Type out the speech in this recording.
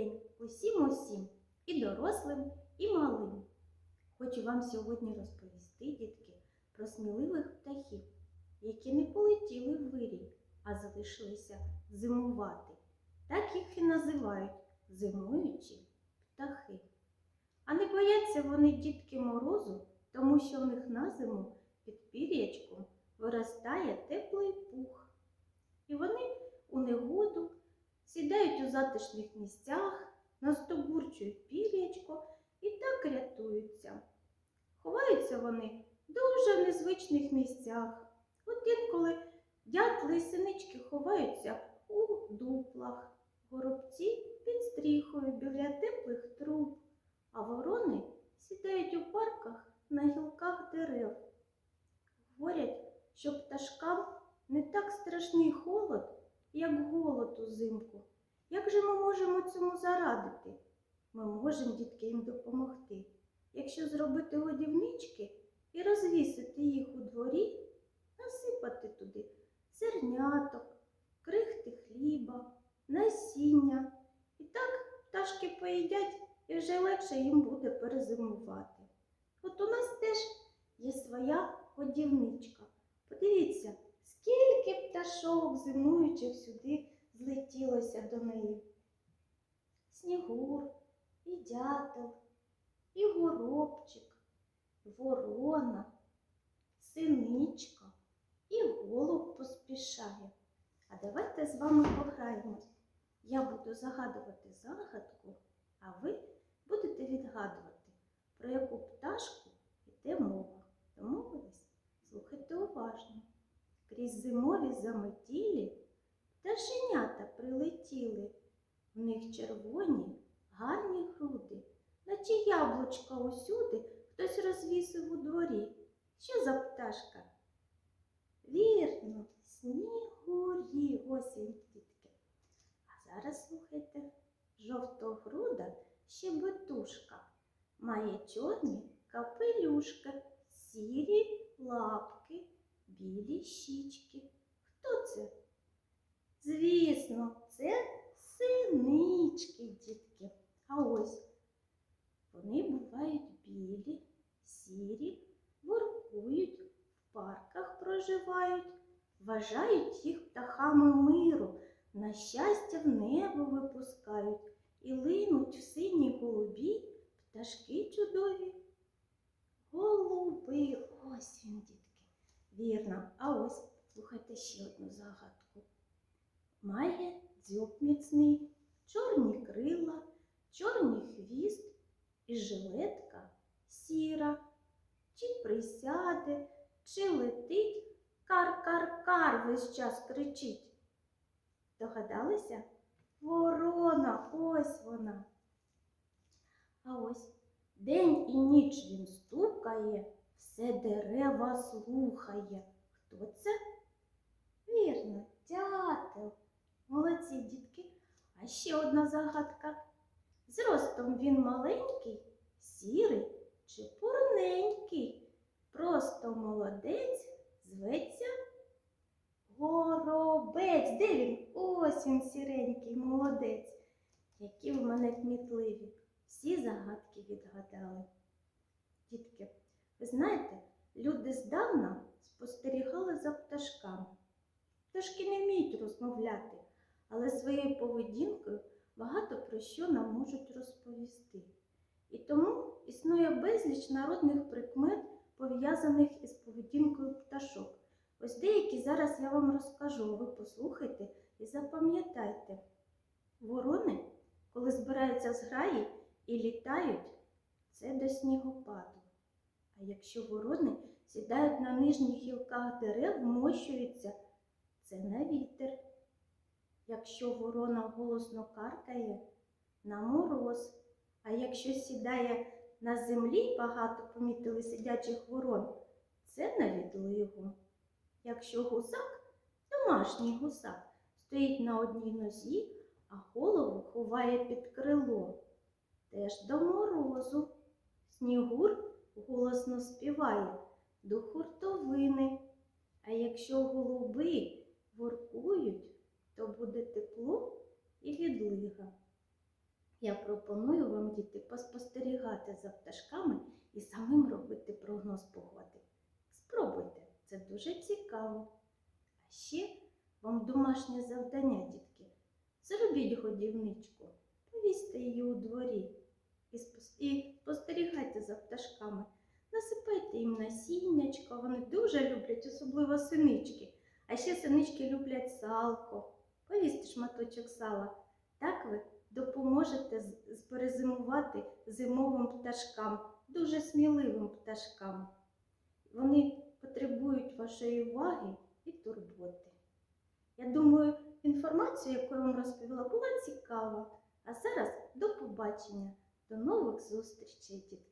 день усім усім і дорослим, і малим. Хочу вам сьогодні розповісти, дітки, про сміливих птахів, які не полетіли в вирій, а залишилися зимувати. Так їх і називають зимуючі птахи. А не бояться вони дітки морозу, тому що в них на зиму під пір'ячком виростає теплий пух. І вони у негоду сідають у затишних місцях, настобурчують пір'ячко і так рятуються. Ховаються вони в дуже незвичних місцях. От інколи дятли і синички ховаються у дуплах, горобці під стріхою біля теплих труб, а ворони сідають у парках на гілках дерев. Говорять, що пташкам не так страшний холод, як голод узимку. Як же ми можемо цьому зарадити? Ми можемо, дітки, їм допомогти. Якщо зробити годівнички і розвісити їх у дворі, насипати туди зерняток, крихти хліба, насіння. І так пташки поїдять і вже легше їм буде перезимувати. От у нас теж є своя годівничка. Подивіться, скільки пташок зимуючих сюди злетілося до неї. Снігур, і дятел, і горобчик, ворона, синичка і голуб поспішає. А давайте з вами пограємось. Я буду загадувати загадку, а ви будете відгадувати, про яку пташку йде мова. Домовились? Слухайте уважно. Крізь зимові заметілі пташенята прилетіли. В них червоні, гарні груди, наче яблучка усюди хтось розвісив у дворі. Що за пташка? Вірно, снігурі, ось він, дітки. А зараз слухайте, жовтогруда щебетушка, має чорні капелюшки, сірі лапки, білі щічки. Хто це? Звісно, це синички, дітки. А ось вони бувають білі, сірі, воркують, в парках проживають, вважають їх птахами миру, на щастя в небо випускають і линуть в синій голубі пташки чудові. Голуби, ось він, дітки. Вірно, а ось слухайте ще одну загадку. Має дзьоб міцний, чорні крила, чорний хвіст і жилетка сіра. Чи присяде, чи летить, кар-кар-кар весь час кричить. Догадалися? Ворона, ось вона. А ось день і ніч він стукає, все дерева слухає. Хто це? Вірно, дятел. Молодці, дітки. А ще одна загадка. Зростом він маленький, сірий чи пурненький. Просто молодець зветься горобець. Де він? Ось він сіренький, молодець. Які в мене кмітливі. Всі загадки відгадали. Дітки, ви знаєте, люди здавна спостерігали за пташками. Пташки не вміють розмовляти, але своєю поведінкою багато про що нам можуть розповісти. І тому існує безліч народних прикмет, пов'язаних із поведінкою пташок. Ось деякі зараз я вам розкажу, ви послухайте і запам'ятайте. Ворони, коли збираються з граї і літають, це до снігопаду. А якщо ворони сідають на нижніх гілках дерев, вмощуються, це на вітер. Якщо ворона голосно каркає, на мороз. А якщо сідає на землі, багато помітили сидячих ворон, це на відлигу. Якщо гусак, домашній гусак, стоїть на одній нозі, а голову ховає під крило, теж до морозу. Снігур голосно співає до хуртовини. А якщо голуби воркують, то буде тепло і відлига. Я пропоную вам, діти, поспостерігати за пташками і самим робити прогноз погоди. Спробуйте, це дуже цікаво. А ще вам домашнє завдання, дітки. Зробіть годівничку, повісьте її у дворі і, спостерігайте за пташками. Насипайте їм насіннячко, вони дуже люблять, особливо синички. А ще синички люблять салко. Шматочок сала. Так ви допоможете перезимувати зимовим пташкам, дуже сміливим пташкам. Вони потребують вашої уваги і турботи. Я думаю, інформація, яку я вам розповіла, була цікава. А зараз до побачення, до нових зустрічей, дітки.